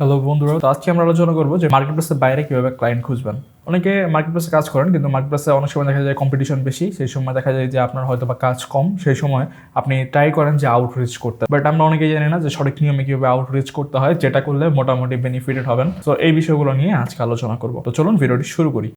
Hello বন্ধুরা। তো আজকে আমরা আলোচনা করব যে মার্কেট প্লেসের বাইরে কীভাবে ক্লায়েন্ট খুঁজবেন। অনেকে মার্কেট প্লেসে কাজ করেন, কিন্তু মার্কেট প্লেসে অনেক সময় দেখা যায় কম্পিটিশন বেশি। সেই সময় দেখা যায় যে আপনার হয়তো বা কাজ কম। সেই সময় আপনি ট্রাই করেন যে আউটরিচ করতে। বাট আমরা অনেকেই জানি না যে সঠিক নিয়মে কীভাবে আউটরিচ করতে হয়। যেটা করলে মোটামুটি বেনিফিটেড হবেন। তো এই বিষয়গুলো নিয়ে আজকে আলোচনা করব। তো চলুন, ভিডিওটি শুরু করি।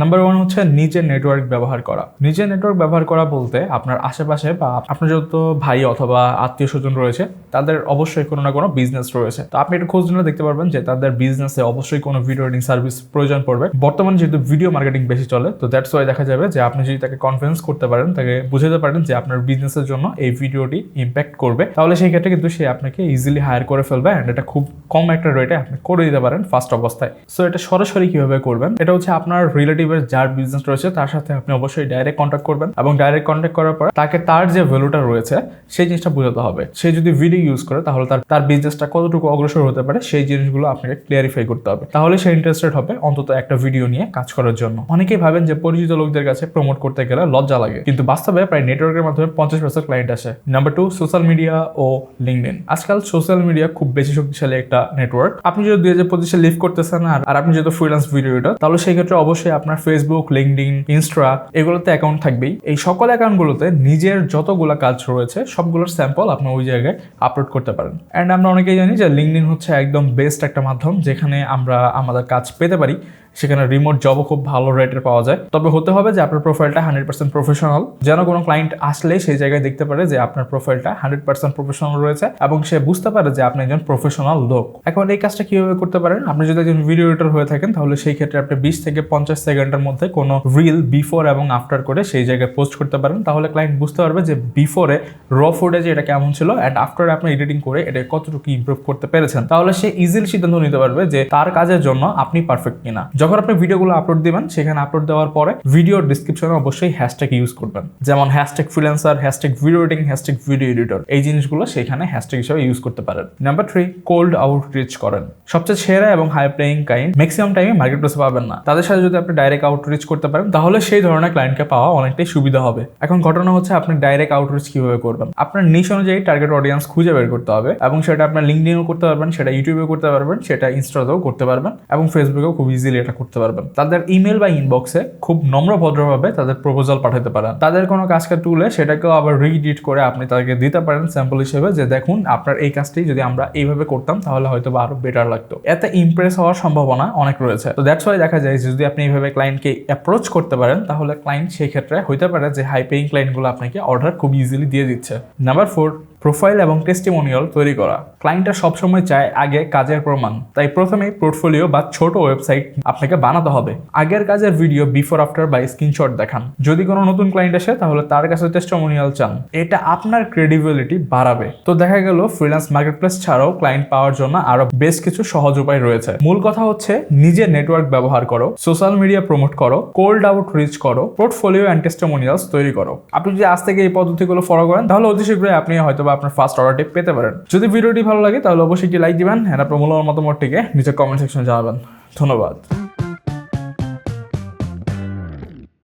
নাম্বার ওয়ান হচ্ছে নিজের নেটওয়ার্ক ব্যবহার করা। নিজের নেটওয়ার্ক ব্যবহার করা বলতে আপনার আশেপাশে বা আপনার যত ভাই অথবা আত্মীয় স্বজন রয়েছে, তাদের অবশ্যই কোনো না কোনো বিজনেস রয়েছে। তো আপনি একটু খোঁজ নিলে দেখতে পারবেন যে তাদের বিজনেসে অবশ্যই কোনো ভিডিও এডিটিং সার্ভিস প্রয়োজন পড়বে। বর্তমানে যেহেতু ভিডিও মার্কেটিং বেশি চলে, তো দ্যাটস ওয়াই দেখা যাবে যে আপনি যদি তাকে কনফিডেন্স করতে পারেন, তাকে বুঝাতে পারেন যে আপনার বিজনেসের জন্য এই ভিডিওটি ইম্প্যাক্ট করবে, তাহলে সেই ক্ষেত্রে কিন্তু সে আপনাকে ইজিলি হায়ার করে ফেলবে অ্যান্ড এটা খুব কম একটা রেটে আপনি করে দিতে পারেন ফার্স্ট অবস্থায়। সো এটা সরাসরি কীভাবে করবেন? এটা হচ্ছে আপনার রিলেটিভের যার বিজনেস রয়েছে, তার সাথে আপনি অবশ্যই ডাইরেক্ট কন্ট্যাক্ট করবেন এবং ডাইরেক্ট কন্ট্যাক্ট করার পর তাকে তার যে ভ্যালুটা রয়েছে, সেই জিনিসটা বোঝাতে হবে। সে যদি ভিডিও ইউজ করে, তাহলে তার তার বিজনেসটা কতটুকু অগ্রসর হতে পারে, সেই জিনিসগুলো আপনাকে ক্লিয়ারিফাই করতে হবে। তাহলে সে ইন্টারেস্টেড হবে অন্তত একটা ভিডিও নিয়ে কাজ করার জন্য। অনেকেই ভাবেন যে পরিচিত লোকদের কাছে প্রমোট করতে গেলে লজ্জা লাগে, কিন্তু বাস্তবে প্রায় নেটওয়ার্কের মাধ্যমে পঞ্চাশ পার্সেন্ট ক্লায়েন্ট আসে। নাম্বার টু সোশ্যাল মিডিয়া ও লিঙ্কডিন আজকাল সোশ্যাল মিডিয়া খুব বেশি শক্তিশালী একটা নেটওয়ার্ক আপনি যদি দুই হাজার পঁচিশে লিভ করতেছেন আর আপনি যেহেতু ফ্রিল্যান্স ভিডিও তাহলে সেই ক্ষেত্রে অবশ্যই আপনার ফেসবুক লিঙ্কডিন ইনস্টা এগুলোতে অ্যাকাউন্ট থাকবেই। এই সকল অ্যাকাউন্টগুলোতে নিজের যতগুলো কাজ রয়েছে, সবগুলোর স্যাম্পল আপনি ওই জায়গায় আপলোড করতে পারেন। অ্যান্ড আমরা অনেকেই জানি যে লিঙ্কডিন হচ্ছে একদম বেস্ট একটা মাধ্যম যেখানে আমরা আমাদের কাজ পেতে পারি। সেখানে রিমোট জবও খুব ভালো রেটের পাওয়া যায়। তবে হতে হবে যে আপনার প্রোফাইলটা হান্ড্রেড পার্সেন্ট প্রফেশনাল যেন কোনো ক্লায়েন্ট আসলে সেই জায়গায় দেখতে পারে যে আপনার প্রোফাইলটা হান্ড্রেড পার্সেন্ট প্রফেশনাল রয়েছে এবং সে বুঝতে পারে যে আপনি একজন প্রফেশনাল লোক। এখন এই কাজটা কীভাবে করতে পারেন? আপনি যদি একজন ভিডিও এডিটর হয়ে থাকেন, তাহলে সেই ক্ষেত্রে আপনি বিশ থেকে পঞ্চাশ সেকেন্ডের মধ্যে কোনো রিল বিফোর এবং আফটার করে সেই জায়গায় পোস্ট করতে পারেন। তাহলে ক্লায়েন্ট বুঝতে পারবে যে বিফোরে র ফুটেজে এটা কেমন ছিল অ্যান্ড আফটার আপনি এডিটিং করে এটা কতটুকু ইমপ্রুভ করতে পেরেছেন। তাহলে সে ইজিলি সিদ্ধান্ত নিতে পারবে যে তার কাজের জন্য আপনি পারফেক্ট কিনা। যখন আপনি ভিডিওগুলো আপলোড দিবেন, সেখানে আপলোড দেওয়ার পরে ভিডিওর ডিসক্রিপশনে অবশ্যই হ্যাশট্যাগ ইউজ করবেন। যেমন hashtag freelancer hashtag video editing hashtag video editor এই জিনিসগুলো সেখানে হ্যাশট্যাগ হিসেবে ইউজ করতে পারেন। নাম্বার থ্রি কোল্ড আউটরিচ করেন। সবচেয়ে সেরা এবং হাই প্লেইং কাইন্ড ম্যাক্সিমাম টাইমে মার্কেট প্লেসে পাবেন না। তাদের সাথে যদি আপনি ডাইরেক্ট আউটরিচ করতে পারেন, তাহলে সেই ধরনের ক্লায়েন্টকে পাওয়া অনেকটাই সুবিধা হবে। এখন ঘটনা হচ্ছে, আপনি ডাইরেক্ট আউটরিচ কীভাবে করবেন? আপনার নিশ অনুযায়ী টার্গেট অডিয়েন্স খুঁজে বের করতে হবে এবং সেটা আপনার লিঙ্কডিনও করতে পারবেন, সেটা ইউটিউবে করতে পারবেন, সেটা ইনস্টাতেও করতে পারবেন এবং ফেসবুকেও খুব ইজিলি এটা করতে পারবেন। তাদের ইমেল বা ইনবক্সে খুব নম্র ভদ্রভাবে তাদের প্রপোজাল পাঠাতে পারেন। তাদের কোনো কাজকে তুলে সেটাকেও আবার রিডিট করে আপনি তাদেরকে দিতে পারেন স্যাম্পল হিসেবে যে, দেখুন, আপনার এই কাজটি যদি আমরা এইভাবে করতাম, তাহলে হয়তো বা আরও বেটার লাগতো। এতে ইমপ্রেস হওয়ার সম্ভাবনা অনেক রয়েছে। তো দ্যাটস ওয়াই দেখা যায় যদি আপনি এইভাবে ক্লায়েন্টকে অ্যাপ্রোচ করতে পারেন, তাহলে ক্লায়েন্ট সেই ক্ষেত্রে হইতে পারে যে হাই পেইং ক্লায়েন্টগুলো আপনাকে অর্ডার খুব ইজিলি দিয়ে দিচ্ছে। নাম্বার ফোর প্রোফাইল এবং টেস্টিমোনিয়াল তৈরি করা। ক্লায়েন্টরা সবসময় চায় আগে কাজের প্রমাণ, তাই প্রথমে পোর্টফোলিও বা ছোট ওয়েবসাইট আপনাকে বানাতে হবে। আগের কাজের ভিডিও বিফোর আফটার বা স্ক্রিনশট দেখান। যদি কোনো নতুন ক্লায়েন্ট আসে, তাহলে তার কাছে টেস্টিমোনিয়াল চান। এটা আপনার ক্রেডিবিলিটি বাড়াবে। তো দেখা গেল ফ্রিল্যান্স মার্কেট প্লেস ছাড়াও ক্লায়েন্ট পাওয়ার জন্য আরও বেশ কিছু সহজ উপায় রয়েছে। মূল কথা হচ্ছে নিজের নেটওয়ার্ক ব্যবহার করো সোশ্যাল মিডিয়া প্রমোট করো কোল্ড আউট রিচ করো পোর্টফোলিও অ্যান্ড টেস্টিমোনিয়ালস তৈরি করো। আপনি যদি আজ থেকে এই পদ্ধতিগুলো ফলো করেন, তাহলে অতি শীঘ্রই আপনি হয়তো আপনার ফার্স্ট অর্ডারটি পেতে পারেন। যদি ভিডিওটি ভালো লাগে, তাহলে অবশ্যই একটি লাইক দিবেন হ্যাঁ আপনার মূল্যবান মতামতটিকে নিচে কমেন্ট সেকশনে জানাবেন। ধন্যবাদ।